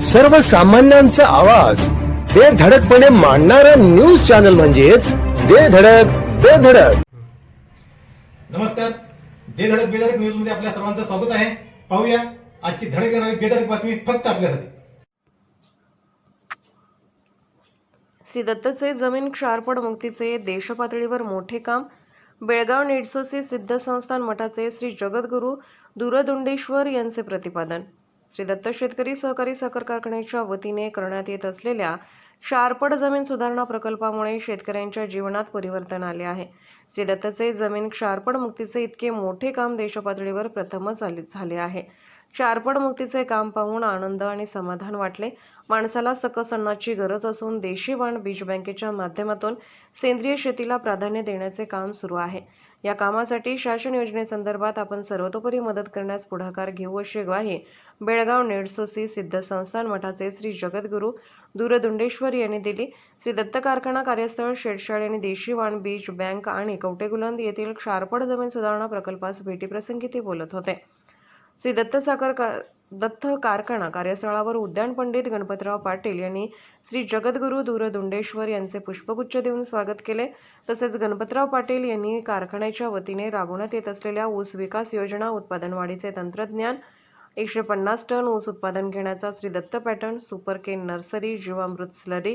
सर्वसामान्यांचा आवाज. बेधडकपणे मांडणारा न्यूज चॅनल म्हणजेच बेधडक बेधडक नमस्कार. दे धडक बेधडक न्यूजमध्ये आपल्या सर्वांचं स्वागत आहे. पाहूया आजची धडक येणारी बेधडक बातमी फक्त आपल्यासाठी. श्री दत्तचे जमीन क्षारपड मुक्तीचे देशपातळीवर मोठे काम. बेळगाव निडसोसी सिद्ध संस्थान मठाचे श्री जगद्गुरू दूरदुंडेश्वर यांचे प्रतिपादन. श्री दत्त शेतकरी सहकारी साखर कारखान्याच्या वतीने करण्यात येत असलेल्या क्षारपड जमीन सुधारणा प्रकल्पामुळे शेतकऱ्यांच्या जीवनात परिवर्तन आले आहे. श्री दत्तचे जमीन क्षारपड मुक्तीचे इतके मोठे काम देशपातळीवर प्रथमच आले झाले आहे. क्षारपड मुक्तीचे काम पाहून आनंद आणि समाधान वाटले. माणसाला सकस अन्नाची गरज असून देशी वाण बीज बँकेच्या माध्यमातून सेंद्रिय शेतीला प्राधान्य देण्याचे काम सुरू आहे. या कामासाठी शासन योजनेसंदर्भात आपण सर्वतोपरी मदत करण्यास पुढाकार घेऊ अशी ग्वाही बेळगाव नेडसोसी सिद्ध संस्थान मठाचे श्री जगद्गुरू दूरदुंडेश्वर यांनी दिली. श्री दत्त कारखाना कार्यस्थळ शेडशाळ आणि देशी वाण बीज बँक आणि कवटेगुलंद येथील क्षारपड जमीन सुधारणा प्रकल्पास भेटीप्रसंगी ते बोलत होते. श्री दत्त साखर का दत्त कारखाना कार्यस्थळावर उद्यान पंडित गणपतराव पाटील यांनी श्री जगद्गुरू दूरदुंडेश्वर यांचे पुष्पगुच्छ देऊन स्वागत केले. तसेच गणपतराव पाटील यांनी कारखान्याच्या वतीने राबवण्यात येत असलेल्या ऊस विकास योजना उत्पादन वाढीचे तंत्रज्ञान एकशे पन्नास टन ऊस उत्पादन घेण्याचा Shri Datta pattern super cane nursery जीवामृत स्लरी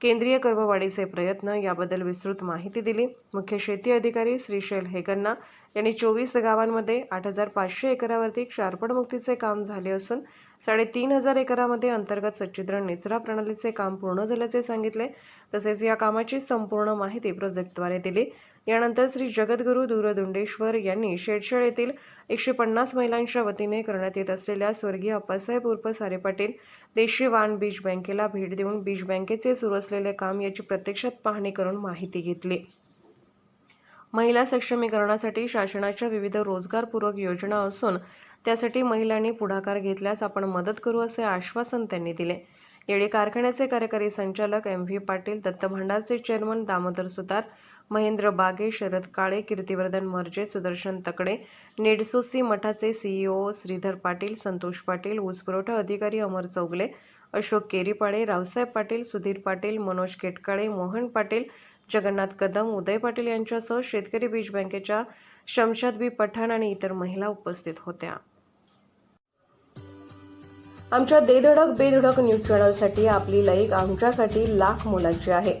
केंद्रीय कर्मवाढीचे प्रयत्न याबद्दल विस्तृत माहिती दिली. मुख्य शेती अधिकारी श्रीशैल हेगन्ना यांनी चोवीस गावांमध्ये आठ हजार पाचशे एकरावरती क्षारपणमुक्तीचे काम झाले असून साडेतीन हजार एकरामध्ये अंतर्गत सच्छिद्र निचरा प्रणालीचे काम पूर्ण झाल्याचे सांगितले. तसेच या कामाची संपूर्ण माहिती प्रोजेक्टद्वारे दिली. यानंतर श्री जगद्गुरू दूरदुंडेश्वर यांनी शेडशाळ येथील एकशे पन्नास महिलांच्या वतीने करण्यात येत असलेल्या स्वर्गीय अप्पासाहेब उर्फ सारे पाटील देशी वाण बीज बँकेला भेट देऊन बीज बँकेचे सुरू असलेले काम याची प्रत्यक्षात पाहणी करून माहिती घेतली. महिला सक्षमीकरणासाठी शासनाच्या विविध रोजगारपूरक योजना असून त्यासाठी महिलांनी पुढाकार घेतल्यास आपण मदत करू असे आश्वासन त्यांनी दिले. यावेळी कारखान्याचे कार्यकारी संचालक एम व्ही पाटील दत्त भांडारचे चेअरमन दामोदर सुतार महेंद्र बागे शरद काळे कीर्तिवर्धन मर्जे सुदर्शन तकडे नेडसोसी मठाचे सीईओ श्रीधर पाटील संतोष पाटील ऊसपुरवठा अधिकारी अमर चौगले अशोक केरीपाळे रावसाहेब पाटील सुधीर पाटील मनोज केटकाळे मोहन पाटील जगन्नाथ कदम उदय पाटील यांच्यासह शेतकरी बीज बँकेच्या शमशाद बी पठाण आणि इतर महिला उपस्थित होत्या. आमच्या देधडक बेधडक न्यूज चॅनलसाठी आपली लाईक आमच्यासाठी लाख मोलाची आहे.